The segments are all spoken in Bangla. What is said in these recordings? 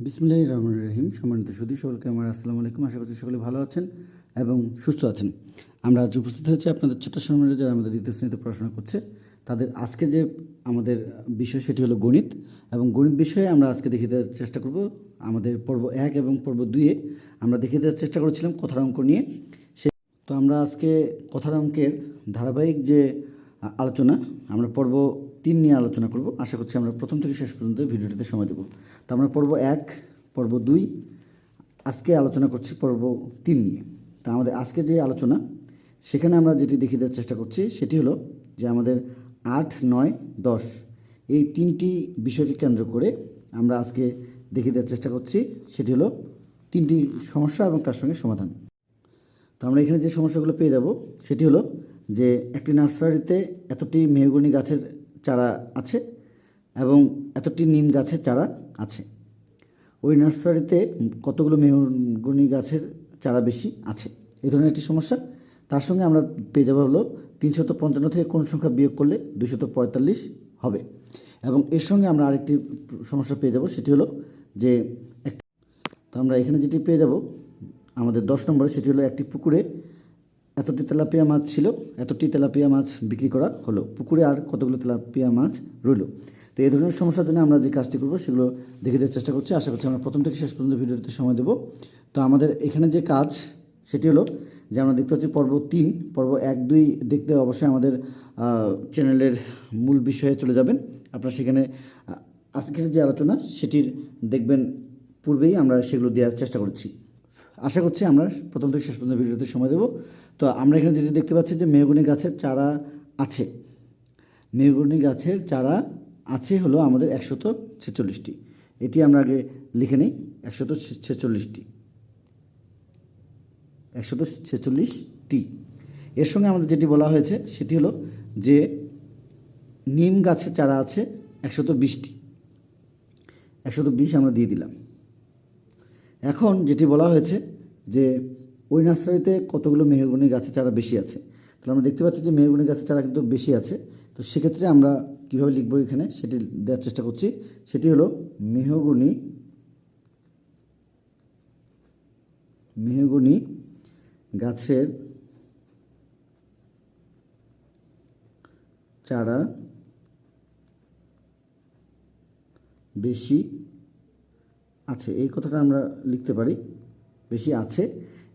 বিসমুল্লাহ রহমান রহিম। সম্মানিত সুদী সকলকে আমার আসসালামু আলাইকুম। আশা করছি সকলে ভালো আছেন এবং সুস্থ আছেন। আমরা আজ উপস্থিত হয়েছি আপনাদের ছোট্ট সম্মানের যারা আমাদের দ্বিতীয় শ্রেণীতে পড়াশোনা করছে, তাদের আজকে যে আমাদের বিষয় সেটি হলো গণিত এবং গণিত বিষয়ে আমরা আজকে দেখিয়ে দেওয়ার চেষ্টা করব। আমাদের পর্ব এক এবং পর্ব দুইয়ে আমরা দেখিয়ে দেওয়ার চেষ্টা করেছিলাম কথার অঙ্ক নিয়ে। সে তো আমরা আজকে কথার অঙ্কের ধারাবাহিক যে আলোচনা, আমরা পর্ব তিন নিয়ে আলোচনা করব। আশা করছি আমরা প্রথম থেকে শেষ পর্যন্ত ভিডিওটিতে সময় দেব। তো আমরা পর্ব এক, পর্ব দুই, আজকে আলোচনা করছি পর্ব তিন নিয়ে। তো আমাদের আজকে যে আলোচনা, সেখানে আমরা যেটি দেখিয়ে দেওয়ার চেষ্টা করছি, সেটি হলো যে আমাদের আট, নয়, দশ, এই তিনটি বিষয়কে কেন্দ্র করে আমরা আজকে দেখিয়ে দেওয়ার চেষ্টা করছি। সেটি হলো তিনটি সমস্যা এবং তার সঙ্গে সমাধান। তো আমরা এখানে যে সমস্যাগুলো পেয়ে যাব, সেটি হলো যে একটি নার্সারিতে এতটি মেহগনি গাছের চারা আছে এবং এতটি নিম গাছের চারা আছে। ওই নার্সারিতে কতগুলো মেহগনি গাছের চারা বেশি আছে? এই ধরনের একটি সমস্যা। তার সঙ্গে আমরা পেয়ে যাব হলো তিনশত পঞ্চান্ন থেকে কোন সংখ্যা বিয়োগ করলে দুশত পঁয়তাল্লিশ হবে। এবং এর সঙ্গে আমরা আরেকটি সমস্যা পেয়ে যাব, সেটি হলো যে তো আমরা এখানে যেটি পেয়ে যাব, আমাদের দশ নম্বরে সেটি হলো একটি পুকুরে এতটি তেলাপিয়া মাছ ছিল, এতটি তেলাপিয়া মাছ বিক্রি করা হলো। পুকুরে আর কতগুলো তেলাপিয়া মাছ রইল? তো এই ধরনের সমস্যার জন্য আমরা যে কাজটি করব, সেগুলো দেখে দেওয়ার চেষ্টা করছি। আশা করছি আমরা প্রথম থেকে শেষ পর্যন্ত ভিডিওতে সময় দেবো। তো আমাদের এখানে যে কাজ, সেটি হলো যে আমরা দেখতে পাচ্ছি পর্ব তিন, পর্ব এক দুই দেখতে অবশ্যই আমাদের চ্যানেলের মূল বিষয়ে চলে যাবেন। আপনারা সেখানে আজকের যে আলোচনা, সেটির দেখবেন পূর্বেই আমরা সেগুলো দেওয়ার চেষ্টা করছি। আশা করছি আমরা প্রথম থেকে শেষ পর্যন্ত ভিডিওতে সময় দেব। তো আমরা এখানে যেটি দেখতে পাচ্ছি যে মেহগুনি গাছের চারা আছে। মেহগুনি গাছের চারা আছে হলো আমাদের একশত ছেচল্লিশটি। এটি আমরা আগে লিখে নিই, একশত ছেচল্লিশটি। একশত ছেচল্লিশটি। এর সঙ্গে আমাদের যেটি বলা হয়েছে সেটি হলো যে নিম গাছের চারা আছে একশত বিশটি। একশত বিশ আমরা দিয়ে দিলাম। এখন যেটি বলা হয়েছে যে ওই নার্সারিতে কতগুলো মেহগুনি গাছের চারা বেশি আছে? তাহলে আমরা দেখতে পাচ্ছি যে মেহগুনি গাছের চারা কিন্তু বেশি আছে। তো সেক্ষেত্রে আমরা কীভাবে লিখব এখানে? সেটি দেওয়ার চেষ্টা করছি। সেটি হলো মেহগুনি মেহগুনি গাছের চারা বেশি আছে। এই কথাটা আমরা লিখতে পারি। বেশি আছে।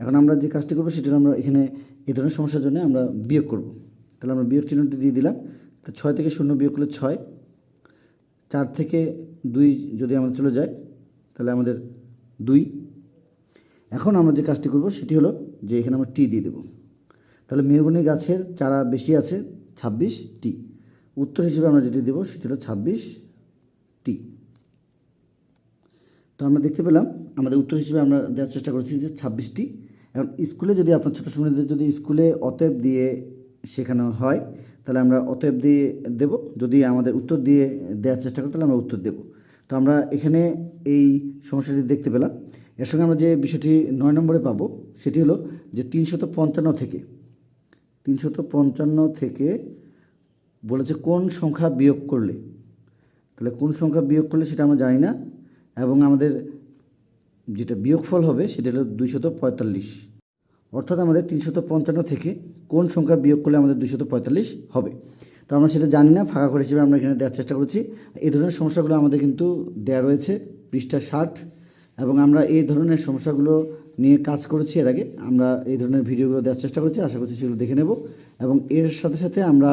এখন আমরা যে কাজটি করব সেটা আমরা এখানে এ ধরনের সমস্যার জন্য আমরা বিয়োগ করব। তাহলে আমরা বিয়োগ চিহ্নটি দিয়ে দিলাম। তো ছয় থেকে শূন্য বিয়োগ করলে ছয়। চার থেকে দুই যদি আমাদের চলে যায়, তাহলে আমাদের দুই। এখন আমরা যে কাজটি করব সেটি হলো যে এখানে আমরা টি দিয়ে দেবো। তাহলে মেহগুনি গাছের চারা বেশি আছে, ছাব্বিশ টি উত্তর হিসেবে আমরা যেটি দেবো সেটি হলো ছাব্বিশ টি তো আমরা দেখতে পেলাম, আমাদের উত্তর হিসেবে আমরা দেওয়ার চেষ্টা করেছি যে ছাব্বিশটি এখন স্কুলে যদি আপনার ছোটো সময়দের যদি স্কুলে অতএব দিয়ে শেখানো হয়, তাহলে আমরা অতএব দিয়ে দেব। যদি আমাদের উত্তর দিয়ে দেওয়ার চেষ্টা করি, তাহলে আমরা উত্তর দেব। তো আমরা এখানে এই সমস্যাটি দেখতে পেলাম। এর সঙ্গে আমরা যে বিষয়টি নয় নম্বরে পাবো, সেটি হলো যে তিনশত পঞ্চান্ন থেকে, তিনশত পঞ্চান্ন থেকে বলেছে কোন সংখ্যা বিয়োগ করলে। তাহলে কোন সংখ্যা বিয়োগ করলে সেটা আমরা জানি না, এবং আমাদের যেটা বিয়োগফল হবে সেটা হলো দুইশত পঁয়তাল্লিশ। অর্থাৎ আমাদের তিনশত পঞ্চান্ন থেকে কোন সংখ্যা বিয়োগ করলে আমাদের দুইশত পঁয়তাল্লিশ হবে? তো আমরা সেটা জানি না, ফাঁকা করে হিসেবে আমরা এখানে দেওয়ার চেষ্টা করেছি। এই ধরনের সমস্যাগুলো আমাদের কিন্তু দেওয়া রয়েছে পৃষ্ঠা ষাট এবং আমরা এই ধরনের সমস্যাগুলো নিয়ে কাজ করেছি এর আগে। আমরা এই ধরনের ভিডিওগুলো দেওয়ার চেষ্টা করেছি, আশা করছি সেগুলো দেখে নেব এবং এর সাথে সাথে আমরা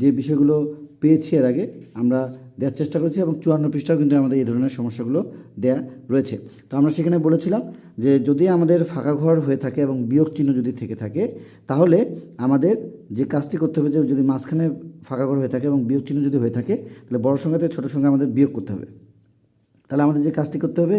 যে বিষয়গুলো পেয়েছি এর আগে আমরা দেওয়ার চেষ্টা করেছি এবং চুয়ান্ন পৃষ্ঠাও কিন্তু আমাদের এই ধরনের সমস্যাগুলো দেয়া রয়েছে। তো আমরা সেখানে বলেছিলাম যে যদি আমাদের ফাঁকা ঘর হয়ে থাকে এবং বিয়োগ চিহ্ন যদি থেকে থাকে, তাহলে আমাদের যে কাজটি করতে হবে যে যদি মাঝখানে ফাঁকা ঘর হয়ে থাকে এবং বিয়োগ চিহ্ন যদি হয়ে থাকে, তাহলে বড় সংখ্যাতে ছোটো সংখ্যা আমাদের বিয়োগ করতে হবে। তাহলে আমাদের যে কাজটি করতে হবে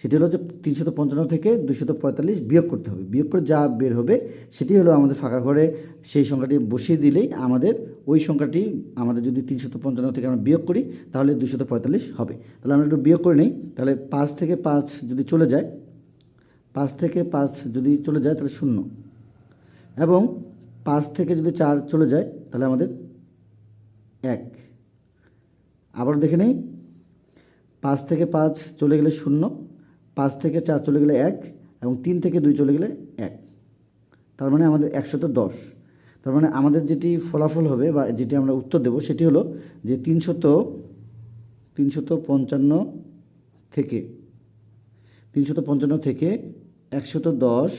সেটি হলো যে তিনশত পঞ্চান্ন থেকে দুশত পঁয়তাল্লিশ বিয়োগ করতে হবে। বিয়োগ করে যা বের হবে সেটি হলো আমাদের ফাঁকা ঘরে সেই সংখ্যাটি বসিয়ে দিলেই আমাদের ওই সংখ্যাটি আমাদের যদি তিনশত পঞ্চান্ন থেকে আমরা বিয়োগ করি তাহলে দুশত পঁয়তাল্লিশ হবে। তাহলে আমরা একটু বিয়োগ করে নিই। তাহলে পাঁচ থেকে পাঁচ যদি চলে যায়, পাঁচ থেকে পাঁচ যদি চলে যায় তাহলে শূন্য। এবং পাঁচ থেকে যদি চার চলে যায় তাহলে আমাদের এক। আবার দেখে নেই। পাঁচ থেকে পাঁচ চলে গেলে শূন্য। পাঁচ থেকে চার চলে গেলে এক এবং তিন থেকে দুই চলে গেলে এক। তার মানে আমাদের একশত দশ। তার মানে আমাদের যেটি ফলাফল হবে বা যেটি আমরা উত্তর দেব সেটি হলো যে তিনশত তিনশত পঞ্চান্ন থেকে, তিনশত পঞ্চান্ন থেকে একশত দশ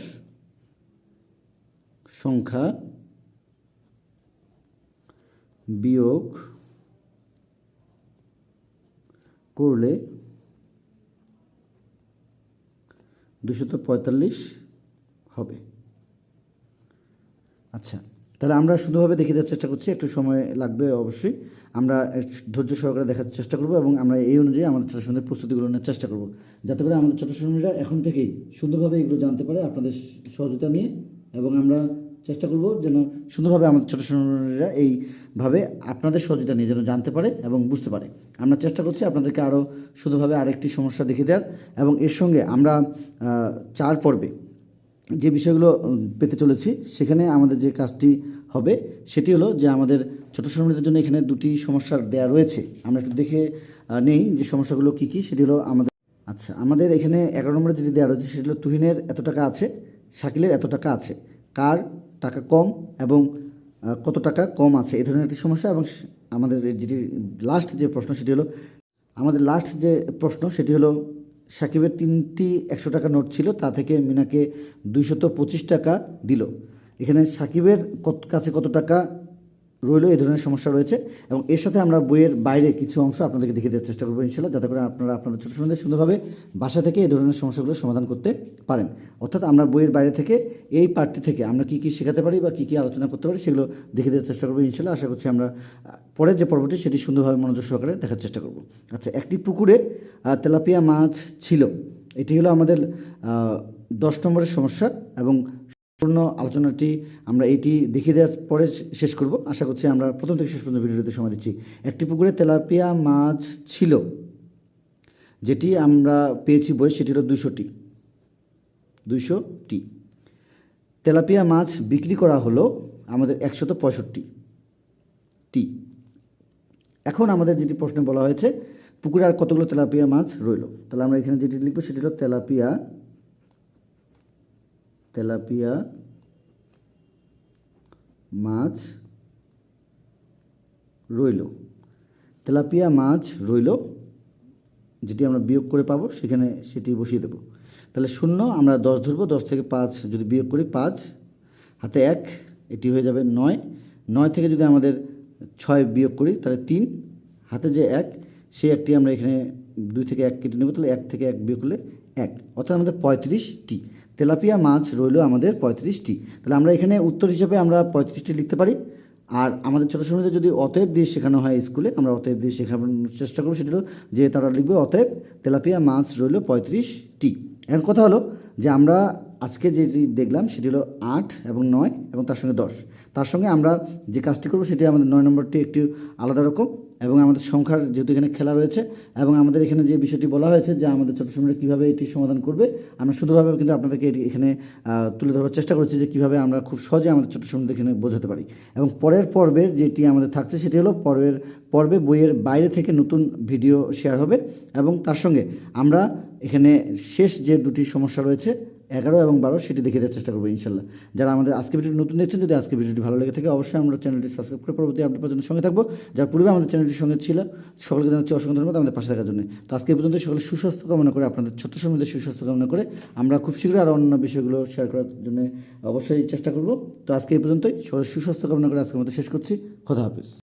সংখ্যা বিয়োগ করলে দুশত পঁয়তাল্লিশ হবে। আচ্ছা তাহলে আমরা শুধুভাবে দেখে দেওয়ার চেষ্টা করছি, একটু সময় লাগবে অবশ্যই। আমরা ধৈর্য সহকারে দেখার চেষ্টা করব এবং আমরা এই অনুযায়ী আমাদের ছোটো সন্ধ্যের প্রস্তুতিগুলো নেওয়ার চেষ্টা করব। যাতে করে আমাদের ছোটো সন্ধ্যীরা এখন থেকেই সুন্দরভাবে এগুলো জানতে পারে, আপনাদের সহযোগিতা নিয়ে, এবং আমরা চেষ্টা করব যেন সুন্দরভাবে আমাদের ছোটো সন্ধ্যীরা এইভাবে আপনাদের সহযোগিতা নিয়ে যেন জানতে পারে এবং বুঝতে পারে। আমরা চেষ্টা করছি আপনাদেরকে আরও সুন্দরভাবে আরেকটি সমস্যা দেখিয়ে দেওয়ার এবং এর সঙ্গে আমরা চার পর্বে যে বিষয়গুলো পেতে চলেছি সেখানে আমাদের যে কাজটি হবে সেটি হলো যে আমাদের ছোটো শ্রমিকদের জন্য এখানে দুটি সমস্যার দেয়া রয়েছে। আমরা একটু দেখে নেই যে সমস্যাগুলো কী কী, সেটি হলো আমাদের আচ্ছা আমাদের এখানে এগারো নম্বরে যেটি দেওয়া রয়েছে সেটি হলো তুহিনের এত টাকা আছে, শাকিলের এত টাকা আছে, কার টাকা কম এবং কত টাকা কম আছে, এ ধরনের একটি সমস্যা এবং আমাদের যেটি লাস্ট যে প্রশ্ন সেটি হলো, আমাদের লাস্ট যে প্রশ্ন সেটি হলো, সাকিবের তিনটি একশো টাকা নোট ছিল, তা থেকে মিনাকে দুইশত পঁচিশ টাকা দিল। এখানে সাকিবের কত- কাছে কত টাকা রইল, এই ধরনের সমস্যা রয়েছে এবং এর সাথে আমরা বইয়ের বাইরে কিছু অংশ আপনাদেরকে দেখিয়ে দেওয়ার চেষ্টা করব ইনশাল্লাহ, যাতে করে আপনারা আপনাদের ছোটো সন্ধ্যে সুন্দরভাবে বাসা থেকে এই ধরনের সমস্যাগুলো সমাধান করতে পারেন। অর্থাৎ আমরা বইয়ের বাইরে থেকে এই পার্টটি থেকে আমরা কী কী শেখাতে পারি বা কী কী আলোচনা করতে পারি সেগুলো দেখে দেওয়ার চেষ্টা করব ইনশাল্লাহ। আশা করছি আমরা পরের যে পর্বটি সেটি সুন্দরভাবে মনোযোগ সহকারে দেখার চেষ্টা করব। আচ্ছা একটি পুকুরে তেলাপিয়া মাছ ছিল। এটি হলো আমাদের দশ নম্বরের সমস্যা এবং সম্পূর্ণ আলোচনাটি আমরা এটি দেখিয়ে দেওয়ার পরে শেষ করব। আশা করছি আমরা প্রথম থেকে শেষ পর্যন্ত ভিডিওতে সময় দিচ্ছি। একটি পুকুরে তেলাপিয়া মাছ ছিল, যেটি আমরা পেয়েছি বই সেটি হলো দুশোটি দুইশোটি। তেলাপিয়া মাছ বিক্রি করা হলো আমাদের একশত পঁয়ষট্টি টি। এখন আমাদের যেটি প্রশ্নে বলা হয়েছে, পুকুরে আর কতগুলো তেলাপিয়া মাছ রইল? তাহলে আমরা এখানে যেটি লিখব সেটি হলো তেলাপিয়া তেলাপিয়া, মাছ রইল। তেলাপিয়া, মাছ রইল। যেটি আমরা বিয়োগ করে পাবো, সেখানে সেটি বসিয়ে দেবো। তাহলে শূন্য, আমরা দশ ধরবো, দশ থেকে পাঁচ যদি বিয়োগ করি পাঁচ, হাতে এক, এটি হয়ে যাবে নয়। নয় থেকে যদি আমাদের ছয় বিয়োগ করি, তাহলে তিন। হাতে যে এক, সেই একটি আমরা এখানে দুই থেকে এক কেটে নেব, তাহলে এক থেকে এক বিয়োগ করলে এক। অর্থাৎ আমাদের পঁয়ত্রিশটি। তেলাপিয়া মাছ রইল আমাদের পঁয়ত্রিশটি। তাহলে আমরা এখানে উত্তর হিসাবে আমরা পঁয়ত্রিশটি লিখতে পারি। আর আমাদের ছোটো সময়তে যদি অতএব দিয়ে শেখানো হয় স্কুলে, আমরা অতএব দিয়ে শেখানোর চেষ্টা করব। সেটা হলো যে তারা লিখবে, অতএব তেলাপিয়া মাছ রইল পঁয়ত্রিশটি। এর কথা হলো যে আমরা আজকে যেটি দেখলাম সেটি হলো আট এবং নয় এবং তার সঙ্গে দশ। তার সঙ্গে আমরা যে কাজটি করব সেটি আমাদের নয় নম্বরটি একটি আলাদা রকম এবং আমাদের সংখ্যার যেহেতু এখানে খেলা রয়েছে এবং আমাদের এখানে যে বিষয়টি বলা হয়েছে যে আমাদের ছোটো সময়টা কীভাবে এটি সমাধান করবে, আমরা শুধুভাবে কিন্তু আপনাদেরকে এটি এখানে তুলে ধরার চেষ্টা করছি যে কীভাবে আমরা খুব সহজে আমাদের ছোটো সময়টা এখানে বোঝাতে পারি। এবং পরের পর্বের যেটি আমাদের থাকছে সেটি হলো পরের পর্বে বইয়ের বাইরে থেকে নতুন ভিডিও শেয়ার হবে এবং তার সঙ্গে আমরা এখানে শেষ যে দুটি সমস্যা রয়েছে এগারো এবং বারো সেটি দেখে দেওয়ার চেষ্টা করব, ইনশাল্লাহ। যারা আমাদের আজকে ভিডিওটি নতুন দেখছেন, যদি আজকে ভিডিওটি ভালো লেগে থাকে, অবশ্যই আমরা চ্যানেলটি সাবস্ক্রাইব করে পরবর্তী আপডেট পর্যন্ত সঙ্গে থাকব। যার পূর্বে আমাদের চ্যানেলটির সঙ্গে ছিল, সকলকে জানাচ্ছি অসংখ্য ধন্যবাদ আমাদের পাশে থাকার জন্য। তো আজকে পর্যন্ত সকলে সুস্বাস্থ্য কামনা করে, আপনাদের ছোট্ট সময় সুস্বাস্থ্য কামনা করে আমরা খুব শীঘ্রই আরও অন্য বিষয়গুলো শেয়ার করার জন্য অবশ্যই চেষ্টা করব। তো আজকে এই পর্যন্তই সকলের সুস্বাস্থ্য কামনা করে আজকের মতো শেষ করছি, খোদা হাফিজ।